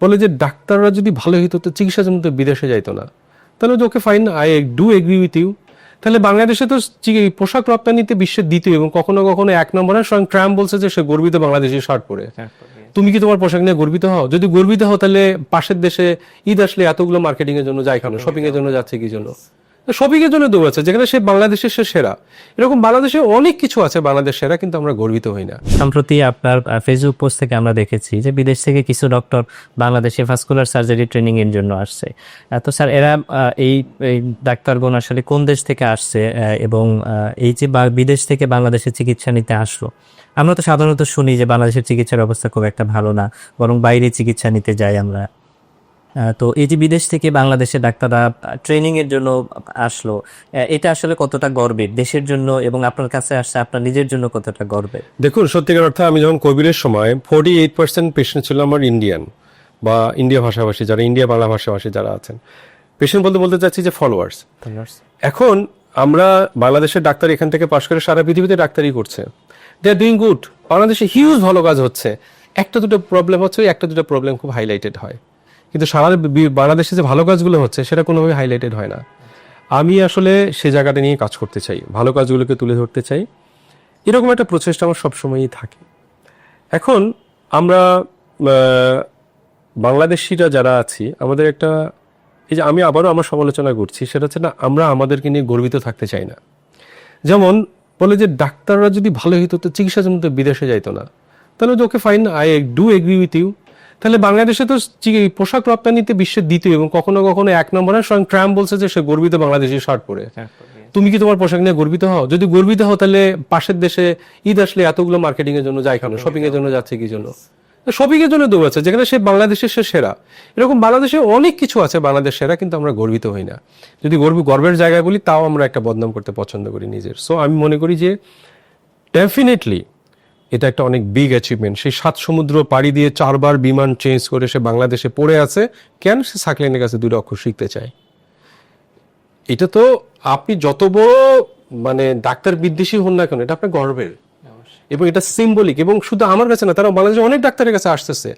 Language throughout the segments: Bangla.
বলে যে ডাক্তাররা যদি ভালো হইতো তো চিকিৎসার জন্য তো বিদেশে যাইতো না। তাহলে okay fine I do agree with you তাহলে বাংলাদেশে তো পোশাক রপ্তানিতে বিশ্বের দ্বিতীয় এবং কখনো কখনো এক নম্বরে স্বয়ং ট্রাম্প বলছে যে সে গর্বিত বাংলাদেশি শার্ট পরে। তুমি কি তোমার পোশাক নিয়ে গর্বিত হও? যদি গর্বিত হও তাহলে পাশের দেশে ঈদ আসলে এতগুলো মার্কেটিং এর জন্য যায় কেন শপিং এর জন্য যাচ্ছে কি জন্য? এর জন্য দৌড়াচ্ছে যেখানে সে বাংলাদেশের সে সেরা। এরকম বাংলাদেশে অনেক কিছু আছে বাংলাদেশ সেরা, কিন্তু আমরা গর্বিত হই না। সম্প্রতি আপনার ফেসবুক পোস্ট থেকে আমরা দেখেছি যে বিদেশ থেকে কিছু ডক্টর বাংলাদেশে ভাস্কুলার সার্জারি ট্রেনিং এর জন্য আসছে। তো স্যার এরা এই ডাক্তারগণ আসলে কোন দেশ থেকে আসছে এবং এই যে বিদেশ থেকে বাংলাদেশে চিকিৎসা নিতে আসলো, আমরা তো সাধারণত শুনি যে বাংলাদেশের চিকিৎসার অবস্থা খুব একটা ভালো না, বরং বাইরে চিকিৎসা নিতে যাই আমরা। তো এই যে বিদেশ থেকে বাংলাদেশে ডাক্তাররা ট্রেনিং এর জন্য আসলো এটা আসলে কতটা গর্বের? দেশের জন্য এবং আপনার কাছে আসছে আপনার নিজের জন্য কতটা গর্বের? দেখুন সত্যিকার অর্থে আমি যখন কোভিডের সময় ফোর্টি এইট পার্সেন্ট পেশেন্ট ছিল আমার ইন্ডিয়ান বা ইন্ডিয়া ভাষাভাষী যারা ইন্ডিয়া বাংলা ভাষাভাষী যারা আছেন। পেশেন্ট বলতে বলতে চাচ্ছি যে ফলোয়ার্স এখন আমরা বাংলাদেশের ডাক্তার এখান থেকে পাশ করে সারা পৃথিবীতে ডাক্তারি করছে। দে আর ডুইং গুড বাংলাদেশে হিউজ ভালো কাজ হচ্ছে। একটা দুটো প্রবলেম হচ্ছে একটা দুটো প্রবলেম খুব হাইলাইটেড হয়। কিন্তু সারা বাংলাদেশে যে ভালো কাজগুলো হচ্ছে, সেটা কোনোভাবে হাইলাইটেড হয় না। আমি আসলে সে জায়গাটা নিয়ে কাজ করতে চাই, ভালো কাজগুলোকে তুলে ধরতে চাই। এরকম একটা প্রচেষ্টা আমার সবসময়ই থাকে। এখন আমরা বাংলাদেশিরা যারা আছি, আমাদের একটা, এই যে আমি আবারও আমার সমালোচনা করছি, সেটা হচ্ছে না, আমরা আমাদেরকে নিয়ে গর্বিত থাকতে চাই না। যেমন বলে যে ডাক্তাররা যদি ভালো হতো তো চিকিৎসার জন্য তো বিদেশে যাইতো না। তাহলে okay fine I do agree with you তাহলে বাংলাদেশে তো পোশাক রপ্তানিতে বিশ্বের দ্বিতীয় এবং কখনো কখনো এক নম্বরে। স্বয়ং ট্রাম্প বলছে যে সে গর্বিত বাংলাদেশি শার্ট পরে। তুমি কি তোমার পোশাক নিয়ে গর্বিত হও? যদি গর্বিত হও তাহলে পাশের দেশে ঈদ আসলে এতগুলো মার্কেটিং এর জন্য যায় কেন? শপিং এর জন্য যাচ্ছে কি জন্য? শপিং এর জন্য দৌড়াচ্ছে যেখানে সে বাংলাদেশের সে সেরা। এরকম বাংলাদেশে অনেক কিছু আছে বাংলাদেশ সেরা কিন্তু আমরা গর্বিত হই না। যদি গর্ব গর্বের জায়গায় বলি তাও আমরা একটা বদনাম করতে পছন্দ করি নিজের। সো আমি মনে করি যে ডেফিনেটলি এটা একটা অনেক বিগ অ্যাচিভমেন্ট সেই সাত সমুদ্র পাড়ি দিয়ে চারবার বিমান চেঞ্জ করে সে বাংলাদেশে পড়ে আছে। কেন সে সাকলেনের কাছে দুটো অক্ষর শিখতে চায়? এটা তো আপনি যত বড় মানে ডাক্তার বিদ্বেষী হন না কেন এটা আপনার গর্বের। এবং এটা সিম্বলিক এবং শুধু আমার কাছে না তারা বাংলাদেশে অনেক ডাক্তারের কাছে আসতেছে।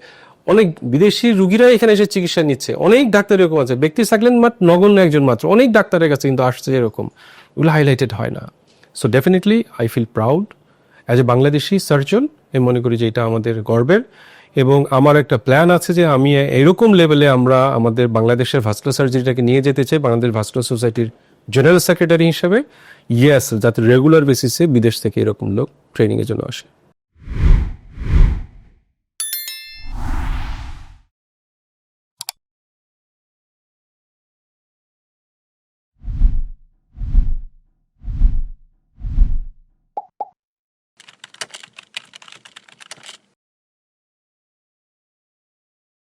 অনেক বিদেশি রুগীরা এখানে এসে চিকিৎসা নিচ্ছে। অনেক ডাক্তার এরকম আছে। ব্যক্তি থাকলেন মাত্র নগণ্য একজন মাত্র। অনেক ডাক্তারের কাছে কিন্তু আসছে এরকম। ওগুলো হাইলাইটেড হয় না। So definitely I feel proud as a Bangladeshi surgeon আমি মনে করি যে এটা আমাদের গর্বের। এবং আমার একটা প্ল্যান আছে যে আমি এরকম লেভেলে আমরা আমাদের বাংলাদেশের ভাস্কুলার সার্জারিটাকে নিয়ে যেতে চাই, বাংলাদেশ ভাস্কুলার সোসাইটির জেনারেল সেক্রেটারি হিসাবে। ইয়েস যাতে রেগুলার বেসিসে বিদেশ থেকে এরকম লোক ট্রেনিংয়ের জন্য আসে।